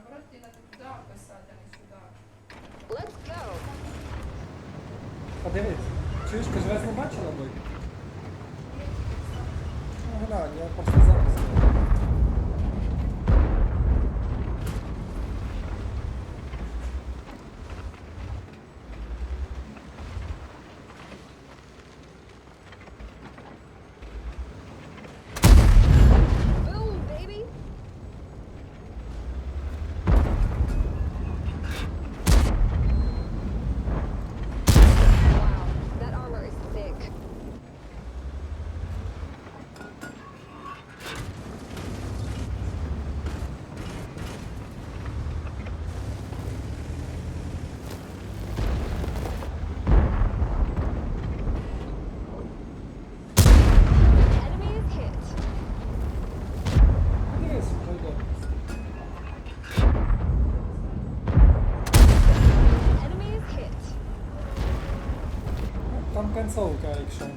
наоборот, надо туди писати, а не сюди. Let's go. Подивись. Чуєш, ти ж раз не бачила бой? Ну, глянь, я просто запис. Ну, Там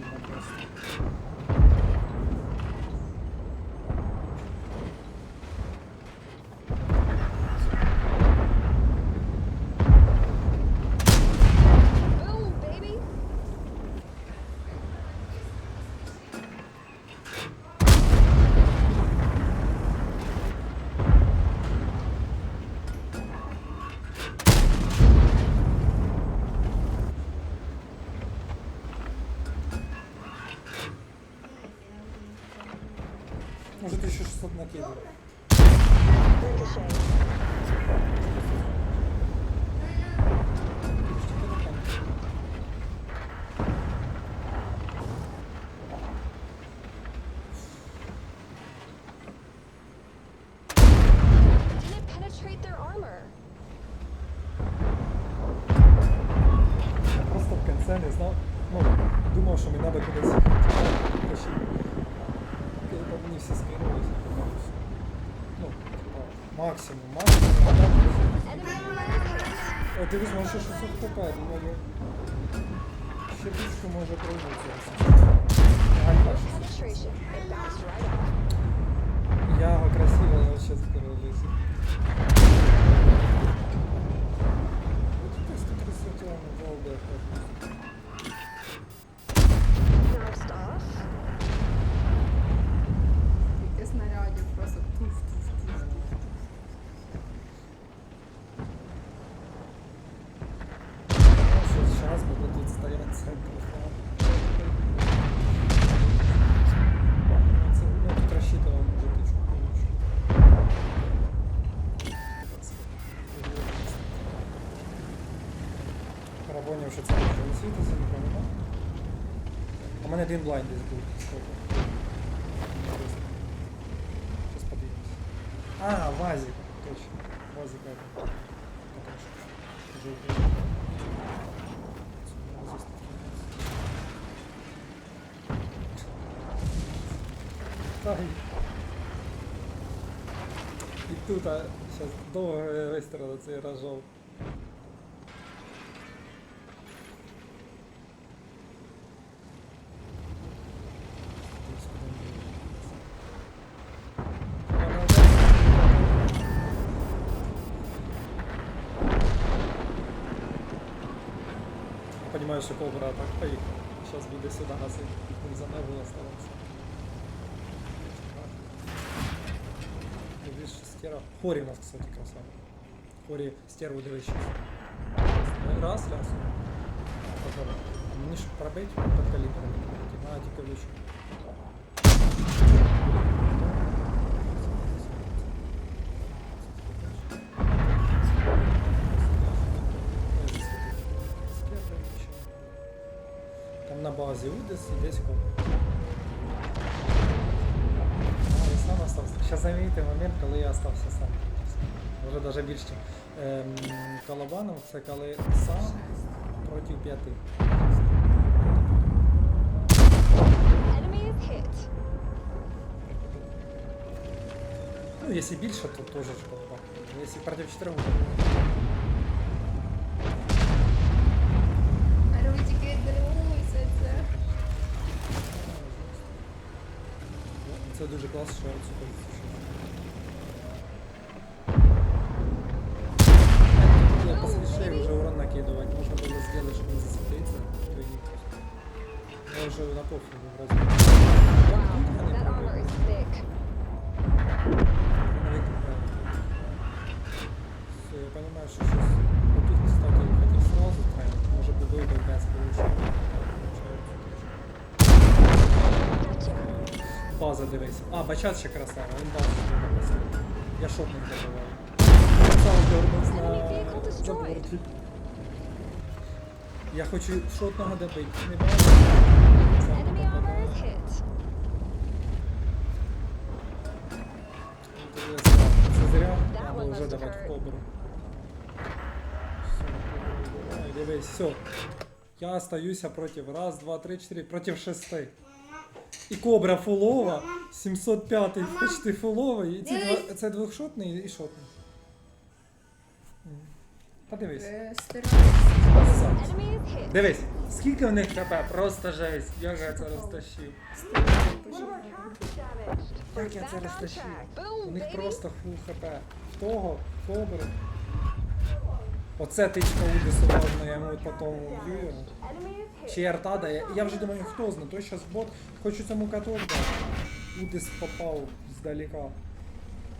Ricochet. Максимум, максимум. О, ти візьмеш ще 600 хп, думаю. Ще більше може пройдеться. Альфа 600. Penetration. It bounced right off. Я вообще скоролизу. Вот 130 волга. Один блайнд десь був. Зараз подивимось. А, вазик, точно. Вазик это. Жовтий. І тут, а зараз довго вистріли цей рожок. Понимаю, что кобра так поехал. Сейчас буде сюда гасить. Він за ногу оставался. Видишь, стера. Хори у нас, кстати, красава. Хори стерву дивись щас. Раз, раз. Попробуй. А мені ж пробить під калібром. А, тільки влучу. Там на базі Удес і десь. А, я сам остався. Зараз замітьте момент, коли я остався сам. Може навіть більше. Ем, Колобанов це коли сам проти п'яти. Ну, якщо більше, то теж ж колобан. Якщо проти чотирьох, Це дуже класно, що супер. Я поспішив вже урон накидувати, можна було зробити, щоб не засвітиться. Я вже на пофігу вразив. Позицію. А, бачат ще красава, він бачить, що. Я шотник забиваю. Сам. Я хочу шотного добити. Не бачу. Зря, треба вже давати hurt. кобру. Все, дивись, все. Я остаюся проти раз, два, три, чотири, проти шести. І кобра фулова, 705 й почти фуловий, і ці два, це двохшотний і шотний. М. Подивись. Дивись, скільки в них хп, просто жесть. Як я це розтащив. Як я це розтащив. У них просто фул хп. В того, кобри. Оце тичка Удису ладно, я йому потом hit. Чи арта дає. Я вже думаю, хто знає, той щас бот. Хочу цьому каток дати. Удис попав здалека.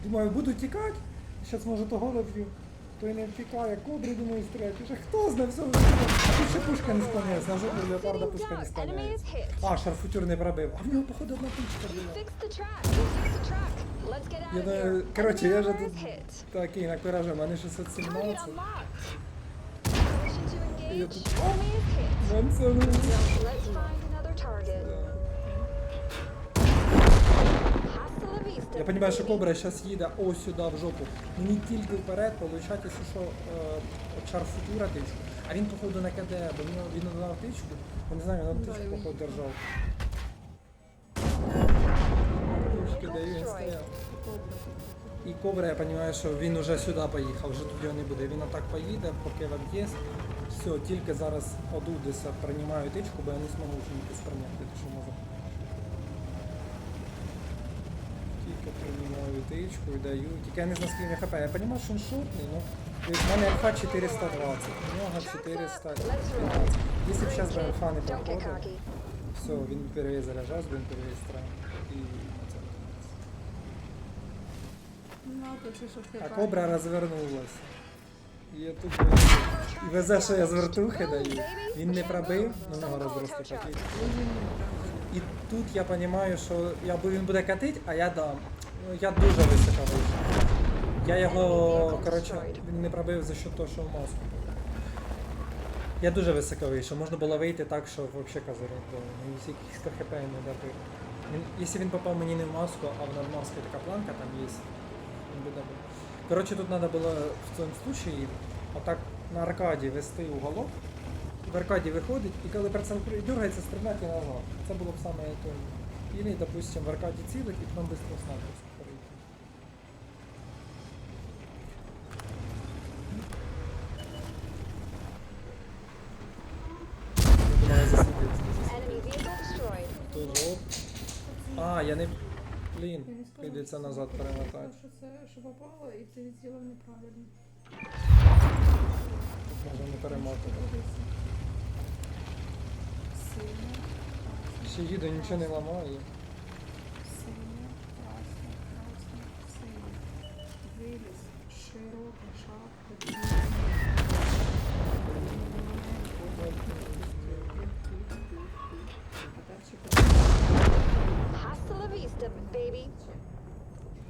Думаю, буду тікати. Зараз може того доб'ю. Той не втікає, думаю стріляти. Вже хто знає, все. А тут ще пушка не склоняється, на жодного леопарда пушка не hit. А, шарфутюр не пробив. А в нього, походу, одна He була. Я думаю, коротше, я Enemy же тут такий на куражі, в мене Target 617. unlocked. Permission to Я тут-. Вам це ну. Я розумію, що кобра зараз їде ось сюди в жопу. Мені тільки вперед, виходить, що е, от шарфутюра тичку. А він, походу, на КД, бо він, він дав тичку. Я не знаю, він Да, тичку, походу, він- держав. Тички даю, він стояв. І кобра, я розумію, що він уже сюди поїхав, вже тут його не буде. Він отак поїде, поки вам є. Все, тільки зараз одудися приймаю тичку, бо я не зможу вже нікуди сприйняти, що можу. Приймаю тичку і даю. Тільки я не знаю, скільки хп. Я розумію, що він шутний, ну. В мене альфа 420, у нього 415. Якщо б зараз би альфа не проходив, все, він впервые заряджався, він впервые. І. Ну, то це що А кобра розвернулася. І я тут і везе, що я з вертухи даю. Він не пробив, на нього розрости пакет. І тут я розумію, що я, він буде катити, а я дам. Ну, Я дуже високо вийшов. Я його, коротше, він не пробив за счет того, що в маску. Я дуже високо вийшов. Можна було вийти так, що взагалі козирок був. Мені всі якісь 100 хп не добив. Якщо він попав мені не в маску, а в над маскою така планка там є, він би добив. Коротше, тут треба було в цьому случаї отак на аркаді вести уголок. В аркаді виходить, і коли прицел дергається, стріляти назад. Це було б саме то. Или, допустим, в аркаді цілить і потім швидко снайперську перейти. Я думаю, я оп. А, я не. Блін, прийдеться назад перемотати. Що це що попало, і ти зробив неправильно. Може не перемотати. Синя, Ще їду, нічого не ламаю. синя, красна, красна, синя. Виліз, широка шапка, А далі Hasta la vista, baby.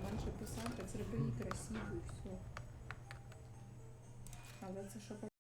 менше писати, зроби її красивою, все. Але це що